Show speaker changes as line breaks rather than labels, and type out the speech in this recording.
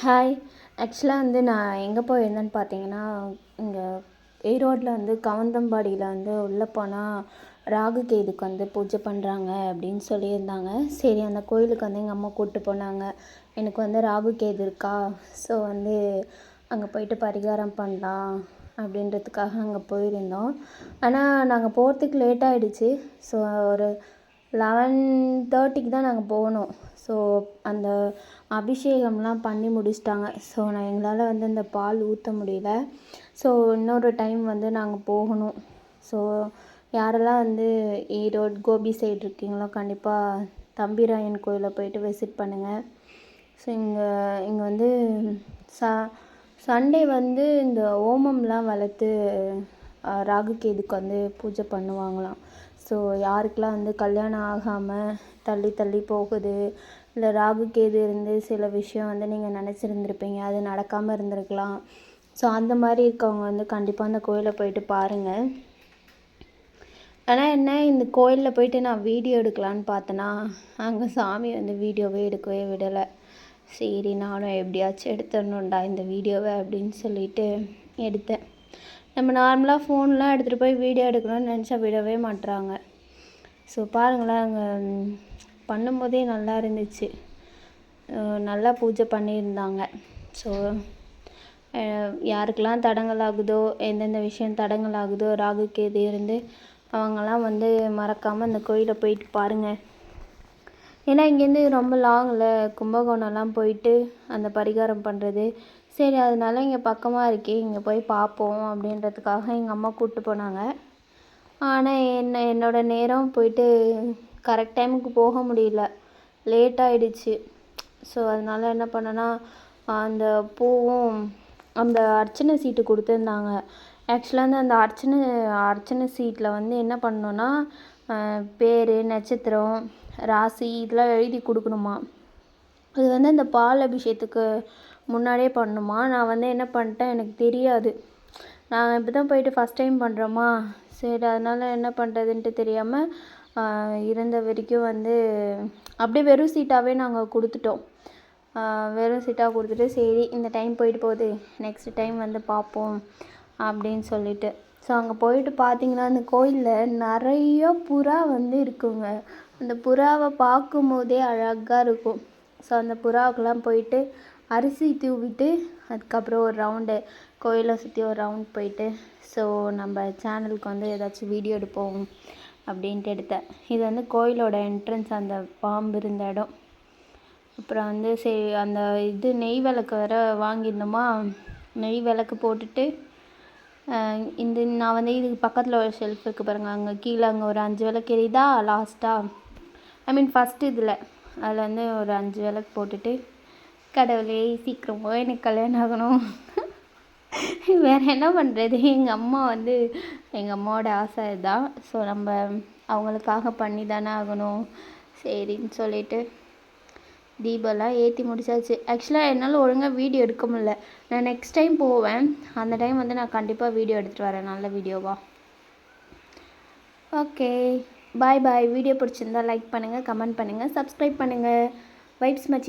Hi ஆக்சுவலாக வந்து நான் எங்கே போயிருந்தேன்னு பார்த்தீங்கன்னா இங்கே ஈரோட்டில் வந்து கவுந்தம்பாடியில் வந்து உள்ளே போனால் ராகு கேதுக்கு வந்து பூஜை பண்ணுறாங்க அப்படின்னு சொல்லியிருந்தாங்க. சரி அந்த கோயிலுக்கு வந்து எங்கள் அம்மா கூப்பிட்டு போனாங்க. எனக்கு வந்து ராகு கேது இருக்கா? ஸோ வந்து அங்கே போயிட்டு பரிகாரம் பண்ணலாம் அப்படின்றதுக்காக அங்கே போயிருந்தோம். ஆனால் நாங்கள் போகிறதுக்கு லேட் ஆகிடுச்சு ஸோ ஒரு லெவன் தேர்ட்டிக்கு தான் நாங்கள் போனோம் ஸோ அந்த அபிஷேகம்லாம் பண்ணி முடிச்சிட்டாங்க. ஸோ நான் எங்களால் வந்து அந்த பால் ஊற்ற முடியல. ஸோ இன்னொரு டைம் வந்து நாங்கள் போகணும். ஸோ யாரெல்லாம் வந்து ஈரோடு கோபி சைடு இருக்கீங்களோ கண்டிப்பாக தம்பிராயன் கோயிலை போயிட்டு விசிட் பண்ணுங்கள் ஸோ இங்கே இங்கே வந்து ச சண்டே வந்து இந்த ஓமம்லாம் வளர்த்து ராகு கேதுக்கு வந்து பூஜை பண்ணுவாங்களாம். ஸோ யாருக்கெல்லாம் வந்து கல்யாணம் ஆகாமல் தள்ளி தள்ளி போகுது இல்லை ராகு கேது இருந்து சில விஷயம் வந்து நீங்கள் நினச்சிருந்துருப்பீங்க அது நடக்காமல் இருந்திருக்கலாம். ஸோ அந்த மாதிரி இருக்கவங்க வந்து கண்டிப்பாக அந்த கோயிலை போயிட்டு பாருங்கள் ஆனால் என்ன இந்த கோயிலில் போயிட்டு நான் வீடியோ எடுக்கலான்னு பார்த்தேன்னா அங்கே சாமி வந்து வீடியோவே எடுக்கவே விடலை. சரி நானும் எப்படியாச்சும் எடுத்துடணுண்டா இந்த வீடியோவை அப்படின்னு சொல்லிட்டு எடுத்தேன். நம்ம நார்மலாக ஃபோன்லாம் எடுத்துகிட்டு போய் வீடியோ எடுக்கணும்னு நினச்சா விடவே மாட்டுறாங்க ஸோ பாருங்களேன் அங்கே பண்ணும்போதே நல்லா இருந்துச்சு. நல்லா பூஜை பண்ணியிருந்தாங்க. ஸோ யாருக்கெல்லாம் தடங்கள் ஆகுதோ எந்தெந்த விஷயம் தடங்கள் ஆகுதோ ராகு கேது இருந்து அவங்கெல்லாம் வந்து மறக்காமல் அந்த கோயிலை போயிட்டு பாருங்கள் ஏன்னா இங்கேருந்து ரொம்ப லாங்கில் கும்பகோணம்லாம் போயிட்டு அந்த பரிகாரம் பண்ணுறது சரி அதனால இங்கே பக்கமாக இருக்கே இங்கே போய் பார்ப்போம் அப்படின்றதுக்காக எங்கள் அம்மா கூப்பிட்டு போனாங்க. ஆனால் என்ன என்னோடய நேரம் போயிட்டு கரெக்ட் டைமுக்கு போக முடியல. லேட் ஆகிடுச்சு ஸோ அதனால் என்ன பண்ணேன்னா அந்த பூவும் அந்த அர்ச்சனை சீட்டு கொடுத்துருந்தாங்க. ஆக்சுவலாக வந்து அந்த அர்ச்சனை அர்ச்சனை சீட்டில் வந்து என்ன பண்ணோன்னா பேர் நட்சத்திரம் ராசி இதெல்லாம் எழுதி கொடுக்கணுமா? அது வந்து அந்த பால் அபிஷேகத்துக்கு முன்னாடியே பண்ணணுமா? நான் வந்து என்ன பண்ணிட்டேன் எனக்கு தெரியாது. நான் இப்போ தான் போயிட்டு ஃபஸ்ட் டைம் பண்ணுறோமா சரி அதனால் என்ன பண்ணுறதுன்ட்டு தெரியாமல் இருந்த வரைக்கும் வந்து அப்படியே வெறும் சீட்டாகவே நாங்கள் கொடுத்துட்டோம். வெறும் சீட்டாக கொடுத்துட்டு சரி இந்த டைம் போயிட்டு போகுது. நெக்ஸ்ட் டைம் வந்து பார்ப்போம் அப்படின்னு சொல்லிட்டு. ஸோ அங்கே போயிட்டு பார்த்தீங்கன்னா அந்த கோயிலில் நிறைய புறா வந்து இருக்குங்க. அந்த புறாவை பார்க்கும் போதே அழகாக இருக்கும். ஸோ அந்த புறாவுக்கெலாம் போயிட்டு அரிசி தூவிட்டு அதுக்கப்புறம் ஒரு ரவுண்டு கோயிலை சுற்றி ஒரு ரவுண்ட் போயிட்டு ஸோ நம்ம சேனலுக்கு வந்து ஏதாச்சும் வீடியோ எடுப்போம் அப்படின்ட்டு எடுத்தேன். இது வந்து கோயிலோட என்ட்ரன்ஸ் அந்த பாம்பு இருந்த இடம். அப்புறம் வந்து சரி அந்த இது நெய் விளக்கு வேறு வாங்கியிருந்தோமா? நெய் விளக்கு போட்டுட்டு இந்த நான் வந்து இதுக்கு பக்கத்தில் ஒரு ஷெல்ஃப் இருக்குது பாருங்கள் அங்கே கீழே அங்கே ஒரு அஞ்சு விளக்கு எரியுதா? லாஸ்ட்டாக ஐ மீன் ஃபஸ்ட்டு இதில். அதில் வந்து ஒரு அஞ்சு விளக்கு போட்டுட்டு கடவுளே சீக்கிரமாக எனக்கு கல்யாணம் ஆகணும். வேறு என்ன பண்ணுறது எங்கள் அம்மா வந்து எங்கள் அம்மாவோட ஆசை இதுதான் ஸோ நம்ம அவங்களுக்காக பண்ணி தானே ஆகணும். சரின்னு சொல்லிட்டு தீபம்லாம் ஏற்றி முடிச்சாச்சு. ஆக்சுவலாக என்னால் ஒழுங்காக வீடியோ எடுக்க முடில நான் நெக்ஸ்ட் டைம் போவேன். அந்த டைம் வந்து நான் கண்டிப்பாக வீடியோ எடுத்துகிட்டு வரேன். நல்ல வீடியோவாக ஓகே பாய் பாய். வீடியோ பிடிச்சிருந்தா லைக் பண்ணுங்கள் கமெண்ட் பண்ணுங்கள் சப்ஸ்கிரைப் பண்ணுங்கள் வைப்ஸ் மச்சி